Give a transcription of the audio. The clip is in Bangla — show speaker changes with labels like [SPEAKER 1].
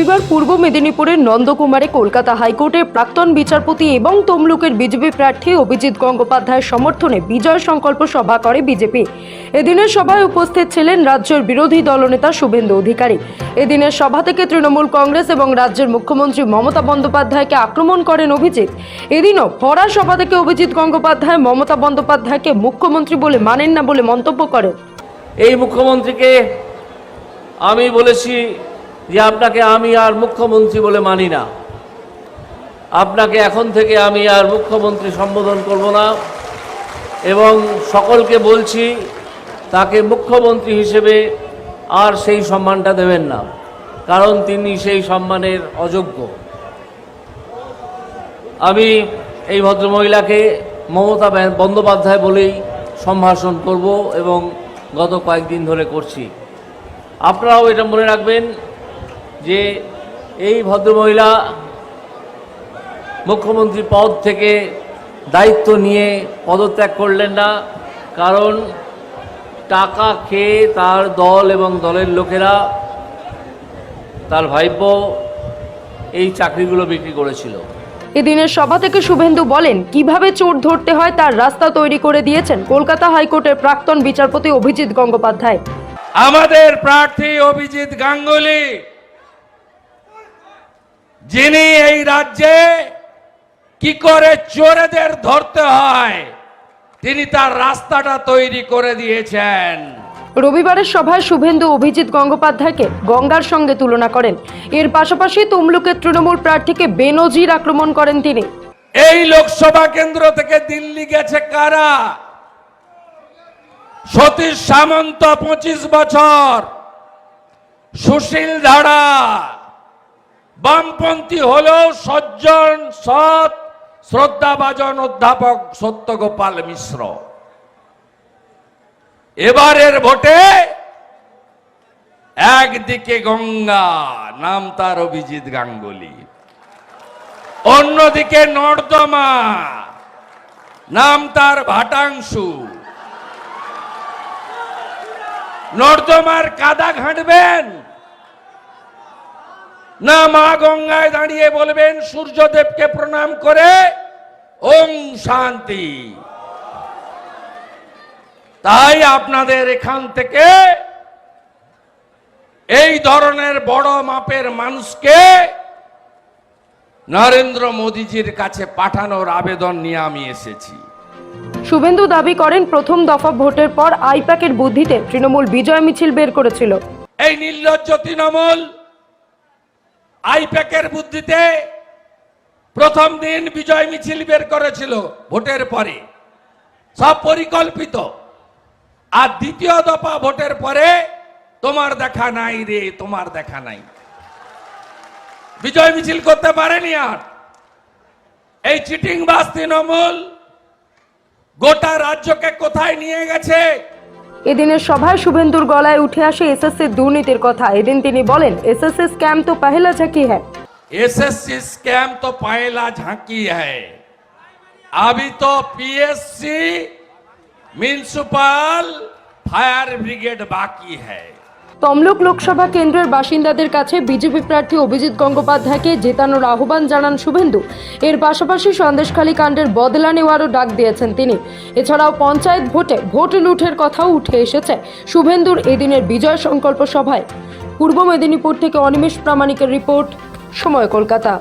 [SPEAKER 1] রবিবার পূর্ব মেদিনীপুরের নন্দকুমারে কলকাতা হাইকোর্টের প্রাক্তন বিচারপতি এবং তমলুকের বিজেপি প্রার্থী অভিজিৎ গঙ্গোপাধ্যায়ের সমর্থনে বিজয় সংকল্প সভা করে বিজেপি। এদিনের সভায় উপস্থিত ছিলেন রাজ্যের বিরোধী দলনেতা শুভেন্দু অধিকারী। এদিনের সভা থেকে তৃণমূল কংগ্রেস এবং রাজ্যের মুখ্যমন্ত্রী মমতা বন্দ্যোপাধ্যায়কে আক্রমণ করেন অভিজিৎ। এদিনও ভরা সভা থেকে অভিজিৎ গঙ্গোপাধ্যায় মমতা বন্দ্যোপাধ্যায়কে মুখ্যমন্ত্রী বলে মানেন না বলে মন্তব্য করেন।
[SPEAKER 2] এই মুখ্যমন্ত্রীকে আমি বলেছি যে আপনাকে আমি আর মুখ্যমন্ত্রী বলে মানি না। আপনাকে এখন থেকে আমি আর মুখ্যমন্ত্রী সম্বোধন করব না। এবং সকলকে বলছি, তাকে মুখ্যমন্ত্রী হিসেবে আর সেই সম্মানটা দেবেন না। কারণ তিনি সেই সম্মানের অযোগ্য। আমি এই ভদ্রমহিলাকে মমতা বন্দ্যোপাধ্যায় বলেই সম্ভাষণ করব এবং গত কয়েকদিন ধরে করছি। আপনারাও এটা মনে রাখবেন যে এই ভদ্রমহিলা মুখ্যমন্ত্রী পদ থেকে দায়িত্ব নিয়ে পদত্যাগ করলেন না কারণ টাকা খেয়ে তার দল এবং দলের লোকেরা তার ভাইপো এই চাকরিগুলো বিক্রি করেছিল।
[SPEAKER 1] এদিনের সভা থেকে শুভেন্দু বলেন কীভাবে চোর ধরতে হয় তার রাস্তা তৈরি করে দিয়েছেন কলকাতা হাইকোর্টের প্রাক্তন বিচারপতি অভিজিৎ গঙ্গোপাধ্যায়।
[SPEAKER 3] আমাদের প্রার্থী অভিজিৎ গাঙ্গুলি যিনি এই রাজ্যে কি করে চোরেদের ধরতে হয় তিনি তার রাস্তাটা তৈরি করে দিয়েছেন।
[SPEAKER 1] রবিবারের সভায় শুভেন্দু অভিজিৎ গঙ্গোপাধ্যায়কে গঙ্গার সঙ্গে তুলনা করেন। এর পাশাপাশি তমলুকের তৃণমূল প্রার্থীকে বেনজির আক্রমণ করেন তিনি।
[SPEAKER 3] এই লোকসভা কেন্দ্র থেকে দিল্লি গেছে কারা? সতীশ সামন্ত পঁচিশ বছর। সুশীল ধারা। বামপন্থী হলেও সজ্জন, সৎ, শ্রদ্ধাভাজন অধ্যাপক সত্যগোপাল মিশ্র। এবারের ভোটে একদিকে গঙ্গা, নাম তার অভিজিৎ গাঙ্গুলি। অন্যদিকে নর্দমা, নাম তার ভাটাংশু। নর্দমার কাদা ঘাঁটবেন? না মা গঙ্গায় দাঁড়িয়ে বলবেন সূর্যদেবকে প্রণাম করে ওম শান্তি। তাই আপনাদের এখান থেকে এই ধরনের বড় মাপের মানুষকে নরেন্দ্র মোদীজির কাছে পাঠানোর আবেদন নিয়ে আমি এসেছি।
[SPEAKER 1] শুভেন্দু দাবি করেন প্রথম দফা ভোটের পর আইপ্যাকের বুদ্ধিতে তৃণমূল বিজয় মিছিল বের করেছিল।
[SPEAKER 3] এই নির্লজ্জ তৃণমূল আইপ্যাকের বুদ্ধিতে প্রথম দিন বিজয় মিছিল বের করেছিল ভোটের পরে। সব পরিকল্পিত। আর দ্বিতীয় দফা ভোটের পরে তোমার দেখা নাই রে, তোমার দেখা নাই। বিজয় মিছিল করতে পারেনি আর। এই চিটিং বাস তৃণমূল গোটা রাজ্যকে কোথায় নিয়ে গেছে?
[SPEAKER 1] এদিনের সভায় শুভেন্দুর গলায় উঠে আসে এসএসসি দুর্নীতির কথা এদিন তিনি বলেন এসএসসি স্ক্যাম তো পহেলা ঝাঁকি হ্যায়
[SPEAKER 3] एसएससी स्कैम तो पहला झांकी है अभी तो पीएससी म्यूनिसिपल फायर ब्रिगेड बाकी है
[SPEAKER 1] তমলুক লোকসভা কেন্দ্রের বাসিন্দাদের কাছে বিজেপি প্রার্থী অভিজিৎ গঙ্গোপাধ্যায়কে জেতানোর আহ্বান জানান শুভেন্দু। এর পাশাপাশি সন্দেশখালী কাণ্ডের বদলা নেওয়ারও ডাক দিয়েছেন তিনি। এছাড়াও পঞ্চায়েত ভোটে ভোট লুঠের কথাও উঠে এসেছে শুভেন্দুর এদিনের বিজয় সংকল্প সভায়। পূর্ব মেদিনীপুর থেকে অনিমেষ প্রামাণিকের রিপোর্ট, সময় কলকাতা।